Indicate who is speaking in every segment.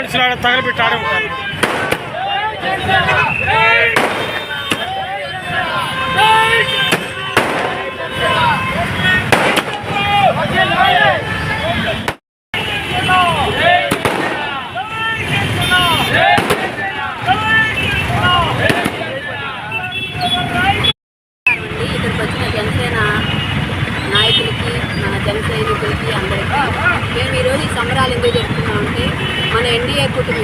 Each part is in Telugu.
Speaker 1: మనుషులు ఆడ తగలబెట్టి ఆడే ఉంటారు
Speaker 2: వచ్చిన నాయకులకి మన జన సైనికులకి అందరికీ మేము ఈరోజు ఈ సంబరాలు ఎందుకు ప్రభుత్వం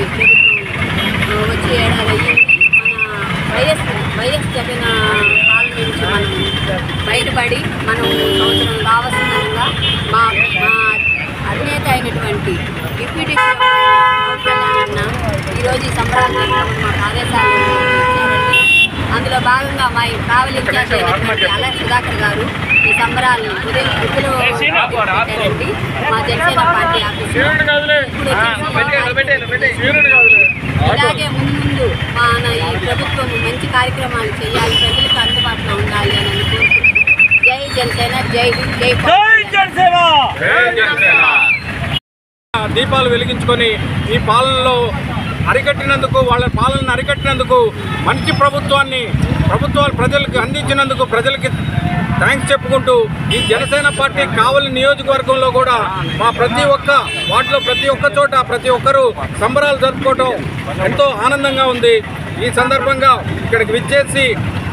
Speaker 2: వచ్చి ఏడాది అయ్యింది మన వైఎస్ వైఎస్ జగన్ పాలన నుంచి మనం బయటపడి మనం సంవత్సరం రావాల్సిందనగా మా మా అధినేత అయినటువంటి డిప్యూటీ అన్న ఈరోజు ఈ సంబరాలు మాకు ఆదేశాలు అందులో భాగంగా మా ట్రావెల్ ఇన్ఛార్జ్ అయినటువంటి అలా సుధాకర్ గారు ఈ సంబరాలను ఉదయం గుర్తులో మా జనసేన పార్టీ ఆఫీసులో. ఇప్పుడు ఇలాగే ముందు ముందు మన ఈ ప్రభుత్వం మంచి కార్యక్రమాలు చేయాలి ప్రజలకు అందుబాటులో ఉండాలి అని అనుకుంటున్నాను. జై జనసేన జై జై పవన్
Speaker 3: దీపాలు వెలిగించుకొని ఈ పాలనలో అరికట్టినందుకు వాళ్ళ పాలనను అరికట్టినందుకు మంచి ప్రభుత్వాన్ని ప్రభుత్వాలు ప్రజలకు అందించినందుకు ప్రజలకి థ్యాంక్స్ చెప్పుకుంటూ ఈ జనసేన పార్టీ కావలి నియోజకవర్గంలో కూడా మా ప్రతి ఒక్క వాటిలో ప్రతి ఒక్క చోట ప్రతి ఒక్కరూ సంబరాలు జరుపుకోవటం ఎంతో ఆనందంగా ఉంది. ఈ సందర్భంగా ఇక్కడికి విచ్చేసి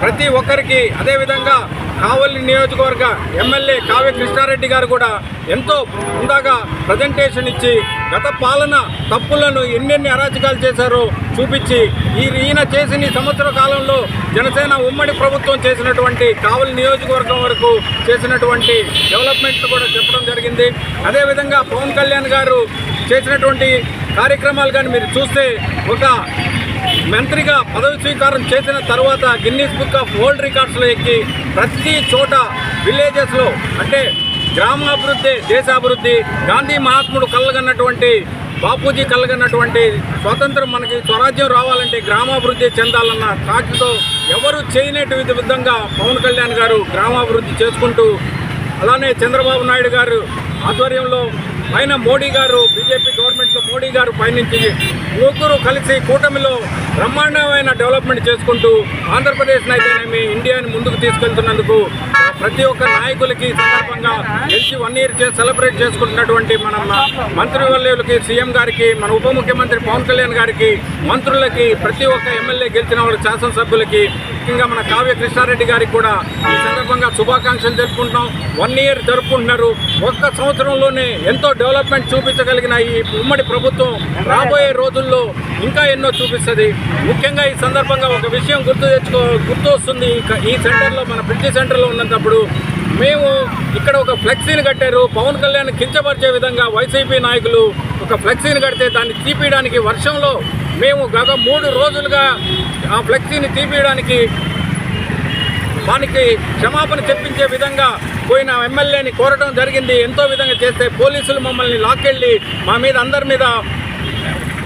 Speaker 3: ప్రతి ఒక్కరికి అదేవిధంగా కావలి నియోజకవర్గ ఎమ్మెల్యే కావ్య కృష్ణారెడ్డి గారు కూడా ఎంతో ఉందాగా ప్రజెంటేషన్ ఇచ్చి గత పాలన తప్పులను ఎన్నెన్ని అరాచకాలు చేశారో చూపించి ఈ ఈయన చేసిన ఈ సంవత్సర కాలంలో జనసేన ఉమ్మడి ప్రభుత్వం చేసినటువంటి కావలి నియోజకవర్గం వరకు చేసినటువంటి డెవలప్మెంట్ కూడా చెప్పడం జరిగింది. అదేవిధంగా పవన్ కళ్యాణ్ గారు చేసినటువంటి కార్యక్రమాలు కానీ మీరు చూస్తే ఒక మంత్రిగా పదవి స్వీకారం చేసిన తర్వాత గిన్నీస్ బుక్ ఆఫ్ వరల్డ్ రికార్డ్స్లో ఎక్కి ప్రతి చోట విలేజెస్లో అంటే గ్రామాభివృద్ధి దేశాభివృద్ధి గాంధీ మహాత్ముడు కలగన్నటువంటి బాపూజీ కలగన్నటువంటి స్వాతంత్రం మనకి స్వరాజ్యం రావాలంటే గ్రామాభివృద్ధి చెందాలన్న థాట్తో ఎవరు చేయనట్టు విధంగా పవన్ కళ్యాణ్ గారు గ్రామాభివృద్ధి చేసుకుంటూ అలానే చంద్రబాబు నాయుడు గారు ఆధ్వర్యంలో పైన మోడీ గారు బీజేపీ గవర్నమెంట్లో మోడీ గారు పయనించి ముగ్గురు కలిసి కూటమిలో బ్రహ్మాండమైన డెవలప్మెంట్ చేసుకుంటూ ఆంధ్రప్రదేశ్ అయితేనేమి ఇండియాని ముందుకు తీసుకెళ్తున్నందుకు ప్రతి ఒక్క నాయకులకి సందర్భంగా గెలిచి వన్ ఇయర్ సెలబ్రేట్ చేసుకుంటున్నటువంటి మన మ- మంత్రివర్యులకి సీఎం గారికి మన ఉప ముఖ్యమంత్రి పవన్ కళ్యాణ్ గారికి మంత్రులకి ప్రతి ఒక్క ఎమ్మెల్యే గెలిచిన వాళ్ళ శాసనసభ్యులకి ముఖ్యంగా మన కావ్య కృష్ణారెడ్డి గారికి కూడా ఈ సందర్భంగా శుభాకాంక్షలు జరుపుకుంటున్నాం వన్ ఇయర్ జరుపుకుంటున్నారు. ఒక్క సంవత్సరంలోనే ఎంతో డెవలప్మెంట్ చూపించగలిగిన ఈ ఉమ్మడి ప్రభుత్వం రాబోయే రోజుల్లో ఇంకా ఎన్నో చూపిస్తుంది. ముఖ్యంగా ఈ సందర్భంగా ఒక విషయం గుర్తు తెచ్చుకో గుర్తు వస్తుంది ఈ సెంటర్లో మన బ్రిడ్జి సెంటర్లో ఉన్నంత చేసినప్పుడు మేము ఇక్కడ ఒక ఫ్లెక్సీని కట్టారు. పవన్ కళ్యాణ్ కించపరిచే విధంగా వైసీపీ నాయకులు ఒక ఫ్లెక్సీని కడితే దాన్ని తీపియడానికి వర్షంలో మేము గత మూడు రోజులుగా ఆ ఫ్లెక్సీని తీపియడానికి దానికి క్షమాపణ చెప్పించే విధంగా పోయిన ఎమ్మెల్యేని కోరడం జరిగింది. ఎంతో విధంగా చేస్తే పోలీసులు మమ్మల్ని లాక్కెళ్ళి మా మీద అందరి మీద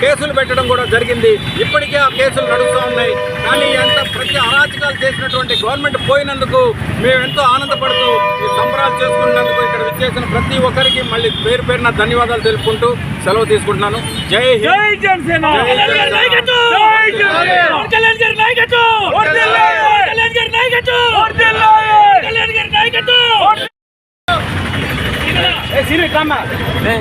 Speaker 3: కేసులు పెట్టడం కూడా జరిగింది ఇప్పటికే ఆ కేసులు నడుస్తూ ఉన్నాయి కానీ ఎంత ప్రతి అరాచకాలు చేసినటువంటి గవర్నమెంట్ పోయినందుకు మేము ఎంతో ఆనందపడుతూ ఈ సంబరాలు చేసుకున్నందుకు ఇక్కడ విచ్చేసిన ప్రతి ఒక్కరికి మళ్ళీ పేరు పేరున ధన్యవాదాలు తెలుపుకుంటూ సెలవు తీసుకుంటున్నాను జై హింద్
Speaker 1: జై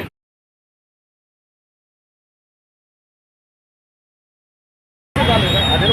Speaker 1: అదే